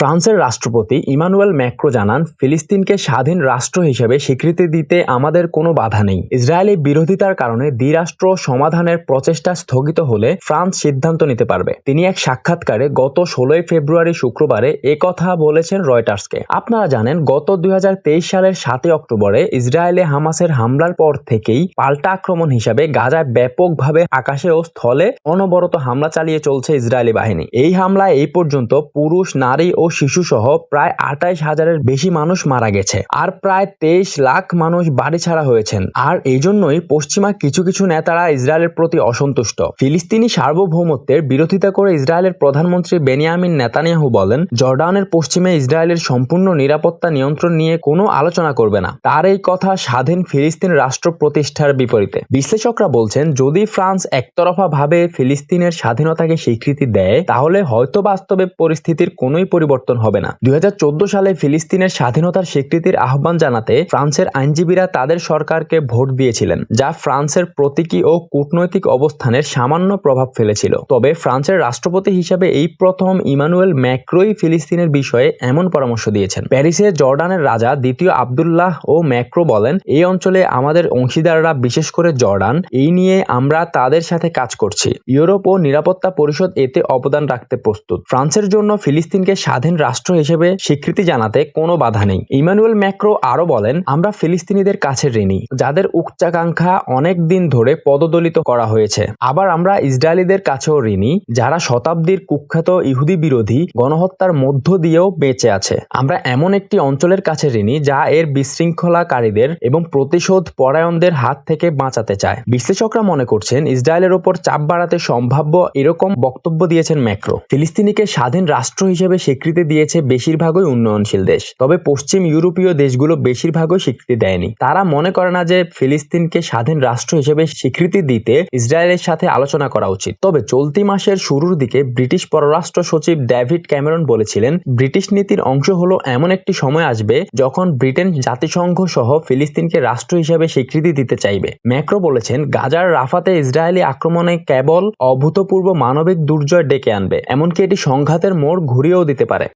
ফ্রান্সের রাষ্ট্রপতি Emmanuel Macron জানান, ফিলিস্তিনকে স্বাধীন রাষ্ট্র হিসেবে স্বীকৃতি দিতে আমাদের কোনো বাধা নেই। ইসরায়েলি বিরোধিতার কারণে দ্বিরাষ্ট্র সমাধানের প্রচেষ্টা স্থগিত হলে ফ্রান্স সিদ্ধান্ত নিতে পারবে। তিনি এক সাক্ষাৎকারে গত ষোলোই ফেব্রুয়ারি শুক্রবারে একথা বলেছেন রয়টার্সকে। আপনারা জানেন, গত দুই হাজার তেইশ সালের সাতই অক্টোবরে ইসরায়েলে হামাসের হামলার পর থেকেই পাল্টা আক্রমণ হিসাবে গাজায় ব্যাপকভাবে আকাশে ও স্থলে অনবরত হামলা চালিয়ে চলছে ইসরায়েলি বাহিনী। এই হামলায় এই পর্যন্ত পুরুষ, নারী ও শিশু সহ প্রায় আঠাইশ হাজারের বেশি মানুষ মারা গেছে। আর প্রায় তেইশ লাখ মানুষ বাড়ি ছাড়া হয়েছেন। আর এই জন্যই পশ্চিমা কিছু কিছু নেতারা ইসরায়েলের প্রতি অসন্তুষ্ট। ফিলিস্তিনি সার্বভৌমত্বের বিরোধিতা করে ইসরায়েলের প্রধানমন্ত্রী বেনিয়ামিন নেতানিয়াহু বলেন, জর্ডানের পশ্চিমে ইসরায়েলের সম্পূর্ণ নিরাপত্তা নিয়ন্ত্রণ নিয়ে কোনো আলোচনা করবে না। তার এই কথা স্বাধীন ফিলিস্তিন রাষ্ট্র প্রতিষ্ঠার বিপরীতে। বিশ্লেষকরা বলছেন, যদি ফ্রান্স একতরফা ভাবে ফিলিস্তিনের স্বাধীনতাকে স্বীকৃতি দেয়, তাহলে হয়তো বাস্তবে পরিস্থিতির কোনোই পরিবর্তন হবে না। দুই হাজার চোদ্দ সালে ফিলিস্তিনের স্বাধীনতার স্বীকৃতির আহ্বান জানাতে ফ্রান্সের আইনজীবীরা তাদের সরকারকে ভোট দিয়েছিলেন, যা ফ্রান্সের প্রতীকী ও কূটনৈতিক অবস্থানের সামান্য প্রভাব ফেলেছিল। তবে ফ্রান্সের রাষ্ট্রপতি হিসেবে এই প্রথম ইমানুয়েল ম্যাক্রোই ফিলিস্তিনের বিষয়ে এমন পরামর্শ দিয়েছেন। প্যারিসে জর্ডানের রাজা দ্বিতীয় আবদুল্লাহ ও ম্যাক্রো বলেন, এই অঞ্চলে আমাদের অংশীদাররা, বিশেষ করে জর্ডান, এই নিয়ে আমরা তাদের সাথে কাজ করছি। ইউরোপ ও নিরাপত্তা পরিষদ এতে অবদান রাখতে প্রস্তুত। ফ্রান্সের জন্য ফিলিস্তিনকে স্বাধীন রাষ্ট্র হিসেবে স্বীকৃতি জানাতে কোনো বাধা নেই। ইমানুয়েল ম্যাক্রো আরও বলেন, আমরা ফিলিস্তিনিদের কাছে ঋণী, যাদের উচ্চাকাঙ্ক্ষা অনেক দিন ধরে পদদলিত করা হয়েছে। আবার আমরা ইসরায়েলিদের কাছেও ঋণী, যারা শতাব্দীর কুখ্যাত ইহুদি বিরোধী গণহত্যার মধ্য দিয়েও বেঁচে আছে। আমরা এমন একটি অঞ্চলের কাছে ঋণী, যা এর বিশৃঙ্খলাকারীদের এবং প্রতিশোধ পরায়ণদের হাত থেকে বাঁচাতে চায়। বিশ্লেষকরা মনে করছেন, ইসরায়েলের ওপর চাপ বাড়াতে সম্ভাব্য এরকম বক্তব্য দিয়েছেন ম্যাক্রো। ফিলিস্তিনিকে স্বাধীন রাষ্ট্র হিসেবে স্বীকৃতি দিয়েছে বেশিরভাগই উন্নয়নশীল দেশ। তবে পশ্চিম ইউরোপীয় দেশগুলো বেশিরভাগই স্বীকৃতি দেয়নি। তারা মনে করে না যে ফিলিস্তিনকে স্বাধীন রাষ্ট্র হিসেবে স্বীকৃতি দিতে ইসরায়েলের সাথে আলোচনা করা উচিত। তবে চলতি মাসের শুরুর দিকে ব্রিটিশ পররাষ্ট্র সচিব ডেভিড ক্যামেরন বলেছিলেন, ব্রিটিশ নীতির অংশ হলো এমন একটি সময় আসবে যখন ব্রিটেন জাতিসংঘ সহ ফিলিস্তিনকে রাষ্ট্র হিসেবে স্বীকৃতি দিতে চাইবে। ম্যাক্রো বলেছেন, গাজার রাফাতে ইসরায়েলি আক্রমণে কেবল অভূতপূর্ব মানবিক দুর্জয় ডেকে আনবে, এমনকি এটি সংঘাতের মোড় ঘুরিয়েও দিতে পারে।